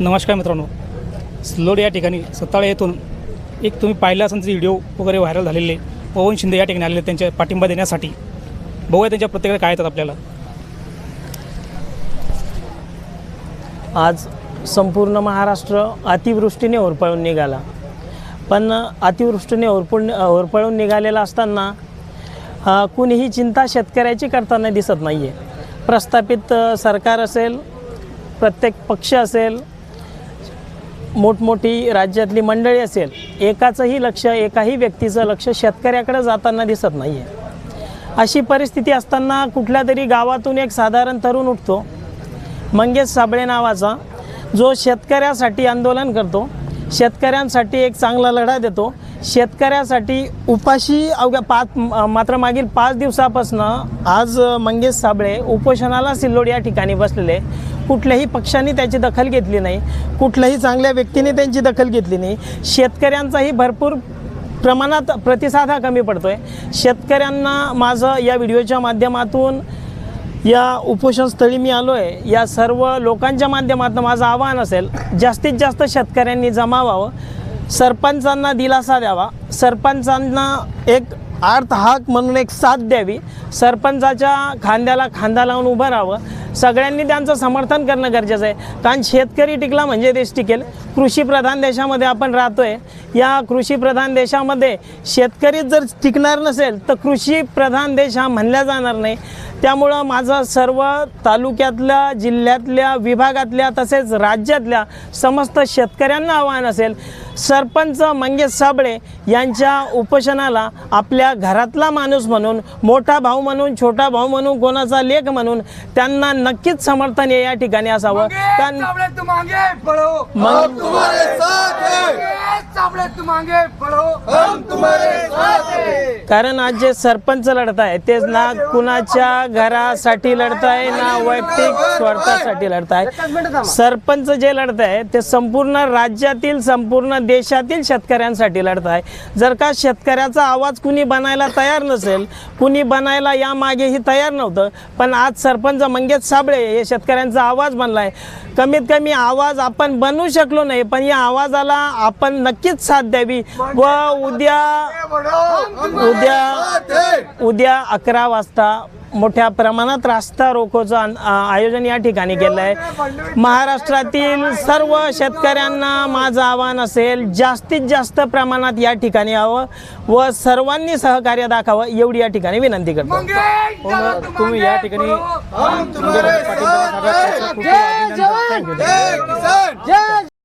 नमस्कार मित्रांनो. स्लोड या ठिकाणी सत्ताळे येथून एक तुम्ही पाहिलं असेल व्हिडिओ वगैरे व्हायरल झालेले. पवन शिंदे या ठिकाणी आलेले त्यांच्या पाठिंबा देण्यासाठी. बघूया त्यांच्या प्रत्येकाला काय येतात आपल्याला. आज संपूर्ण महाराष्ट्र अतिवृष्टीने होरपळून निघाला. पण अतिवृष्टीने होरपळून होरपळून निघालेला असताना कुणीही चिंता शेतकऱ्याची करताना दिसत नाही आहे प्रस्थापित सरकार असेल प्रत्येक पक्ष असेल मोठमोठी राज्यातली मंडळी असेल एकाचंही लक्ष एकाही व्यक्तीचं लक्ष शेतकऱ्याकडे जाताना दिसत नाही आहे अशी परिस्थिती असताना कुठल्या तरी गावातून एक साधारण तरुण उठतो मंगेश साबळे नावाचा जो शेतकऱ्यासाठी आंदोलन करतो शेतकऱ्यांसाठी एक चांगला लढा देतो शेतकऱ्यासाठी उपाशी अवघ्या पाच मात्र मागील पाच दिवसापासून आज मंगेश साबळे उपोषणाला सिल्लोड या ठिकाणी बसलेले. कुठल्याही पक्षाने त्याची दखल घेतली नाही. कुठल्याही चांगल्या व्यक्तीने त्यांची दखल घेतली नाही. शेतकऱ्यांचाही भरपूर प्रमाणात प्रतिसाद हा कमी पडतो आहे शेतकऱ्यांना माझं या व्हिडिओच्या माध्यमातून या उपोषणस्थळी मी आलो आहे या सर्व लोकांच्या माध्यमातून माझं आव्हान असेल जास्तीत जास्त शेतकऱ्यांनी जमा व्हावं सरपंचांना दिलासा द्यावा. सरपंचांना एक अर्थ हाक म्हणून एक साथ द्यावी. सरपंचाच्या खांद्याला खांदा लावून उभं राहावं. सगळ्यांनी त्यांचं समर्थन करणं गरजेचं आहे. कारण शेतकरी टिकला म्हणजे देश टिकेल. कृषीप्रधान देशामध्ये आपण राहतो आहे या कृषीप्रधान देशामध्ये शेतकरी जर टिकणार नसेल तर कृषीप्रधान देश हा म्हणला जाणार नाही. त्यामुळं माझं सर्व तालुक्यातल्या जिल्ह्यातल्या विभागातल्या तसेच राज्यातल्या समस्त शेतकऱ्यांना आव्हान असेल. सरपंच मंगेश साबळे यांच्या उपोषणाला आपल्या घरातला माणूस म्हणून मोठा भाऊ म्हणून छोटा भाऊ म्हणून कोणाचा लेख म्हणून त्यांना नक्कीच समर्थन हे या ठिकाणी असावं. कारण हैं. हैं. आज जे सरपंच लढत आहे ते ना कुणाच्या घरासाठी लढत आहे ना वैयक्तिक स्वार्थासाठी लढत आहे सरपंच जे लढत आहे ते संपूर्ण राज्यातील संपूर्ण देशातील शेतकऱ्यांसाठी लढत आहे जर का शेतकऱ्याचा आवाज कुणी बनायला तयार नसेल कुणी बनायला यामागेही तयार नव्हतं पण आज सरपंच मंगेश साबळे हे शेतकऱ्यांचा आवाज बनला आहे कमीत कमी आवाज आपण बनवू शकलो नाही पण या आवाजाला आपण नक्कीच साथ द्यावी. व उद्या उद्या उद्या अकरा वाजता मोठ्या प्रमाणात रास्ता आ- आयोजन या ठिकाणी केलं आहे महाराष्ट्रातील सर्व शेतकऱ्यांना माझं आव्हान असेल जास्तीत जास्त प्रमाणात या ठिकाणी यावं व सर्वांनी सहकार्य दाखवावं एवढी या ठिकाणी विनंती करतो. हो मग तुम्ही या ठिकाणी